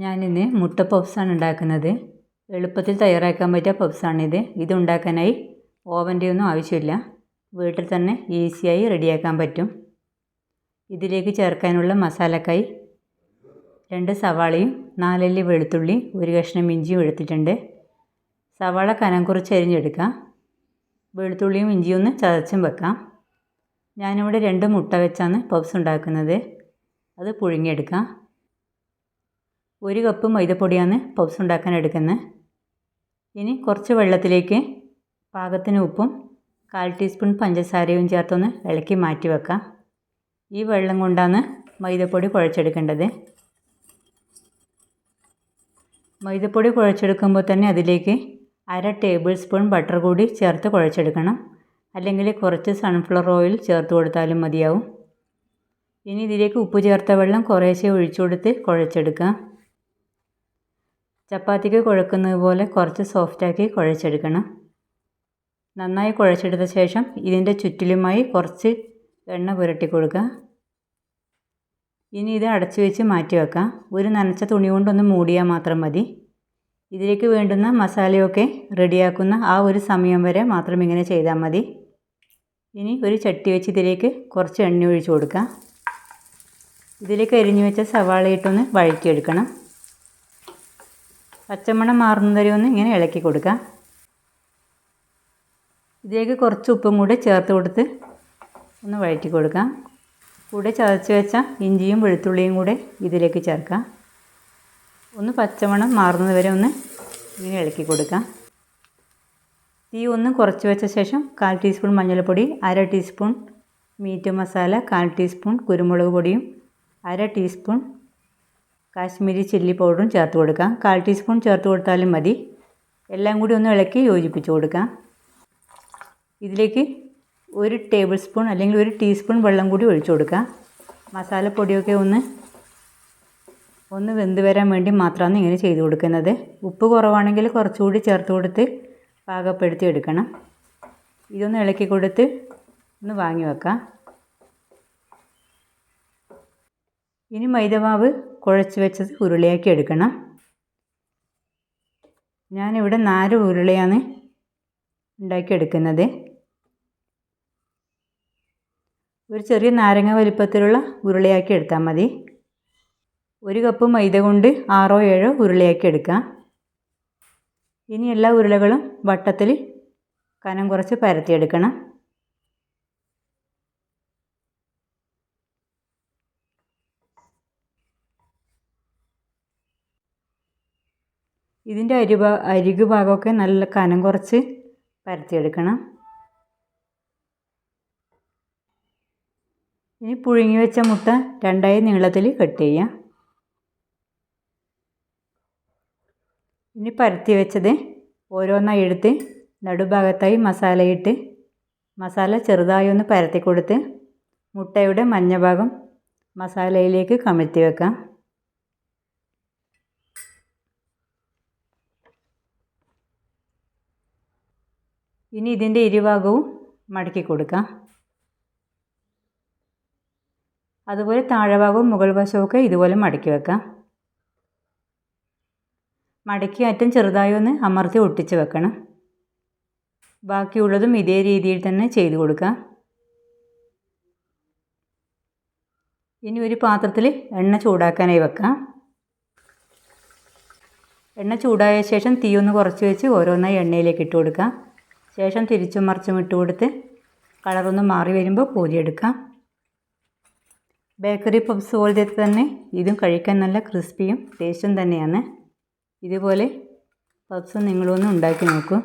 ഞാനിന്ന് മുട്ട പപ്സാണ് ഉണ്ടാക്കുന്നത്. എളുപ്പത്തിൽ തയ്യാറാക്കാൻ പറ്റിയ പപ്സാണിത് ഇത്. ഉണ്ടാക്കാനായി ഓവന്റെ ഒന്നും ആവശ്യമില്ല. വീട്ടിൽ തന്നെ ഈസിയായി റെഡിയാക്കാൻ പറ്റും. ഇതിലേക്ക് ചേർക്കാനുള്ള മസാലക്കായി രണ്ട് സവാളയും നാലല്ലി വെളുത്തുള്ളി ഒരു കഷ്ണം ഇഞ്ചിയും എടുത്തിട്ടുണ്ട്. സവാള കനം കുറച്ച് അരിഞ്ഞെടുക്കാം. വെളുത്തുള്ളിയും ഇഞ്ചിയും ഒന്ന് ചതച്ചും വെക്കാം. ഞാനിവിടെ രണ്ട് മുട്ട വെച്ചാണ് പപ്സ് ഉണ്ടാക്കുന്നത്. അത് പുഴുങ്ങിയെടുക്കാം. ഒരു കപ്പ് മൈദപ്പൊടിയാണ് പപ്സ് ഉണ്ടാക്കാൻ എടുക്കുന്നത്. ഇനി കുറച്ച് വെള്ളത്തിലേക്ക് പാകത്തിന് ഉപ്പും കാൽ ടീസ്പൂൺ പഞ്ചസാരയും ചേർത്തൊന്ന് ഇളക്കി മാറ്റി വെക്കാം. ഈ വെള്ളം കൊണ്ടാണ് മൈദപ്പൊടി കുഴച്ചെടുക്കേണ്ടത്. മൈദപ്പൊടി കുഴച്ചെടുക്കുമ്പോൾ തന്നെ അതിലേക്ക് അര ടേബിൾ സ്പൂൺ ബട്ടർ കൂടി ചേർത്ത് കുഴച്ചെടുക്കണം. അല്ലെങ്കിൽ കുറച്ച് സൺഫ്ലവർ ഓയിൽ ചേർത്ത് കൊടുത്താലും മതിയാവും. ഇനി ഇതിലേക്ക് ഉപ്പ് ചേർത്ത വെള്ളം കുറേശ്ശെ ഒഴിച്ചു കൊടുത്ത് കുഴച്ചെടുക്കാം. ചപ്പാത്തിക്ക് കുഴക്കുന്നത് പോലെ കുറച്ച് സോഫ്റ്റാക്കി കുഴച്ചെടുക്കണം. നന്നായി കുഴച്ചെടുത്ത ശേഷം ഇതിന്റെ ചുറ്റിലുമായി കുറച്ച് എണ്ണ പുരട്ടി കൊടുക്കുക. ഇനി ഇത് അടച്ചു വെച്ച് മാറ്റി വെക്കാം. ഒരു നനച്ച തുണി കൊണ്ടൊന്ന് മൂടിയാൽ മാത്രം മതി. ഇതിലേക്ക് വേണ്ടുന്ന മസാലയൊക്കെ റെഡിയാക്കുന്ന ആ ഒരു സമയം വരെ മാത്രം ഇങ്ങനെ ചെയ്താൽ മതി. ഇനി ഒരു ചട്ടി വെച്ച് ഇതിലേക്ക് കുറച്ച് എണ്ണ ഒഴിച്ചു കൊടുക്കുക. ഇതിലേക്ക് അരിഞ്ഞു വെച്ച സവാള ഇട്ടൊന്ന് വഴറ്റിയെടുക്കണം. പച്ചമണം മാറുന്നവരെ ഒന്ന് ഇങ്ങനെ ഇളക്കി കൊടുക്കുക ഇതിലേക്ക് കുറച്ച് ഉപ്പും കൂടെ ചേർത്ത് കൊടുത്ത് ഒന്ന് വഴറ്റി കൊടുക്കാം. കൂടെ ചതച്ച് വെച്ച ഇഞ്ചിയും വെളുത്തുള്ളിയും കൂടെ ഇതിലേക്ക് ചേർക്കാം. ഒന്ന് പച്ചമണം മാറുന്നത് വരെ ഒന്ന് ഇങ്ങനെ ഇളക്കി കൊടുക്കാം. തീ ഒന്ന് കുറച്ച് വെച്ച ശേഷം കാൽ ടീസ്പൂൺ മഞ്ഞൾപ്പൊടി അര ടീസ്പൂൺ മീറ്റ് മസാല കാൽ ടീസ്പൂൺ കുരുമുളക് പൊടിയും അര ടീസ്പൂൺ കാശ്മീരി ചില്ലി പൗഡറും ചേർത്ത് കൊടുക്കാം. കാൽ ടീസ്പൂൺ ചേർത്ത് കൊടുത്താലും മതി. എല്ലാം കൂടി ഒന്ന് ഇളക്കി യോജിപ്പിച്ച് കൊടുക്കാം. ഇതിലേക്ക് ഒരു ടേബിൾ സ്പൂൺ അല്ലെങ്കിൽ ഒരു ടീസ്പൂൺ വെള്ളം കൂടി ഒഴിച്ചു കൊടുക്കാം. മസാലപ്പൊടിയൊക്കെ ഒന്ന് ഒന്ന് വെന്ത് വരാൻ വേണ്ടി മാത്രമാണ് ഇങ്ങനെ ചെയ്ത് കൊടുക്കുന്നത്. ഉപ്പ് കുറവാണെങ്കിൽ കുറച്ചുകൂടി ചേർത്ത് കൊടുത്ത് പാകപ്പെടുത്തി എടുക്കണം. ഇതൊന്ന് ഇളക്കി കൊടുത്ത് ഒന്ന് വാങ്ങി വെക്കാം. ഇനി മൈദമാവ് കുഴച്ച് വെച്ചത് ഉരുളയാക്കി എടുക്കണം. ഞാനിവിടെ നാല് ഉരുളയാണ് ഉണ്ടാക്കിയെടുക്കുന്നത്. ഒരു ചെറിയ നാരങ്ങ വലിപ്പത്തിലുള്ള ഉരുളിയാക്കി എടുത്താൽ മതി. ഒരു കപ്പ് മൈദ കൊണ്ട് ആറോ ഏഴോ ഉരുളിയാക്കി എടുക്കാം. ഇനി എല്ലാ ഉരുളകളും വട്ടത്തിൽ കനം കുറച്ച് പരത്തിയെടുക്കണം. ഇതിന്റെ അരി അരികു ഭാഗമൊക്കെ നല്ല കനം കുറച്ച് പരത്തിയെടുക്കണം. ഇനി പുഴുങ്ങി വെച്ച മുട്ട രണ്ടായി നീളത്തിൽ കട്ട് ചെയ്യാം. ഇനി പരത്തി വെച്ചത് ഓരോന്നായി എടുത്ത് നടുഭാഗത്തായി മസാലയിട്ട് മസാല ചെറുതായി ഒന്ന് പരത്തി കൊടുത്ത് മുട്ടയുടെ മഞ്ഞ ഭാഗം മസാലയിലേക്ക് കമഴ്ത്തി വെക്കാം. ഇനി ഇതിന്റെ ഇരുഭാഗവും മടക്കി കൊടുക്കാം. അതുപോലെ താഴെഭാഗവും മുകൾ വശമൊക്കെ ഇതുപോലെ മടക്കി വെക്കാം. മടക്കി അറ്റം ചെറുതായി ഒന്ന് അമർത്തി ഒട്ടിച്ച് വെക്കണം. ബാക്കിയുള്ളതും ഇതേ രീതിയിൽ തന്നെ ചെയ്തു കൊടുക്കാം. ഇനി ഒരു പാത്രത്തിൽ എണ്ണ ചൂടാക്കാനായി വെക്കാം. എണ്ണ ചൂടായ ശേഷം തീ ഒന്ന് കുറച്ച് വെച്ച് ഓരോന്നായി എണ്ണയിലേക്ക് ഇട്ട് കൊടുക്കാം. ശേഷം തിരിച്ചും മറിച്ചും ഇട്ട് കൊടുത്ത് കളറൊന്ന് മാറി വരുമ്പോൾ പൂരിയെടുക്കാം ബേക്കറി പപ്സ് പോലത്തെ തന്നെ ഇതും കഴിക്കാൻ നല്ല ക്രിസ്പിയും ടേസ്റ്റും തന്നെയാണ്. ഇതുപോലെ പപ്സ് നിങ്ങളൊന്ന് ഉണ്ടാക്കി നോക്കൂ.